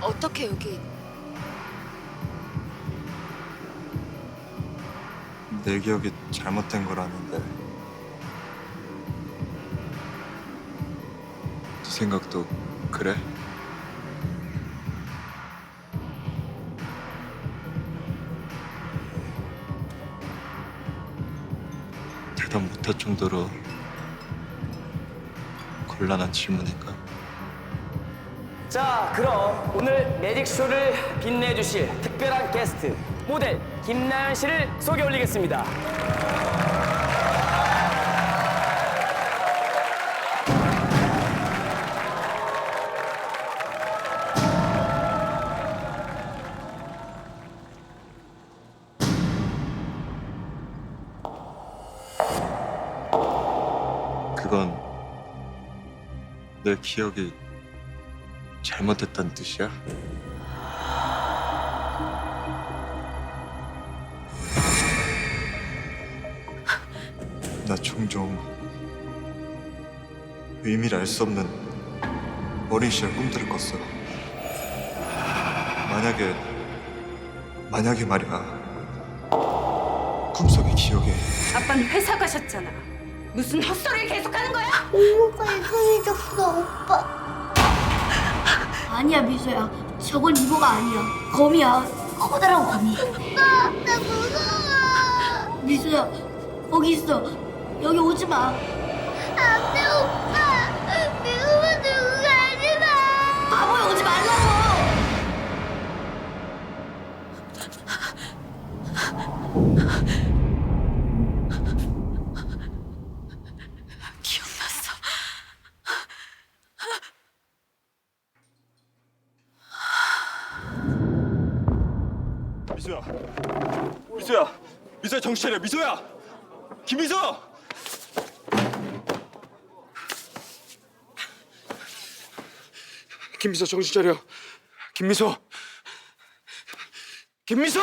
어떻게 여기 내 기억이 잘못된 거라는데 네 생각도 그래? 대답 못할 정도로 곤란한 질문인가? 자, 그럼 오늘 매직쇼를 빛내주실 특별한 게스트 모델 김나연 씨를 소개 올리겠습니다. 그건 내 기억이 잘못됐다는 뜻이야? 나 종종 의미를 알 수 없는 어린 시절 꿈들을 꿨어. 만약에 만약에 말이야 꿈속의 기억에 아빠는 회사 가셨잖아. 무슨 헛소리를 계속하는 거야? 이모가 이상해졌어 오빠 아니야 미소야. 저건 이모가 아니야. 거미야. 커다란 거미. 오빠 나 무서워. 미소야 거기 있어. 여기 오지 마. 안돼 오빠. 미우가 누구 가지 마. 바보야 오지 말라고 미소야. 미소야. 미소야 정신 차려 미소야. 김미소! 김미소 정신 차려. 김미소! 김미소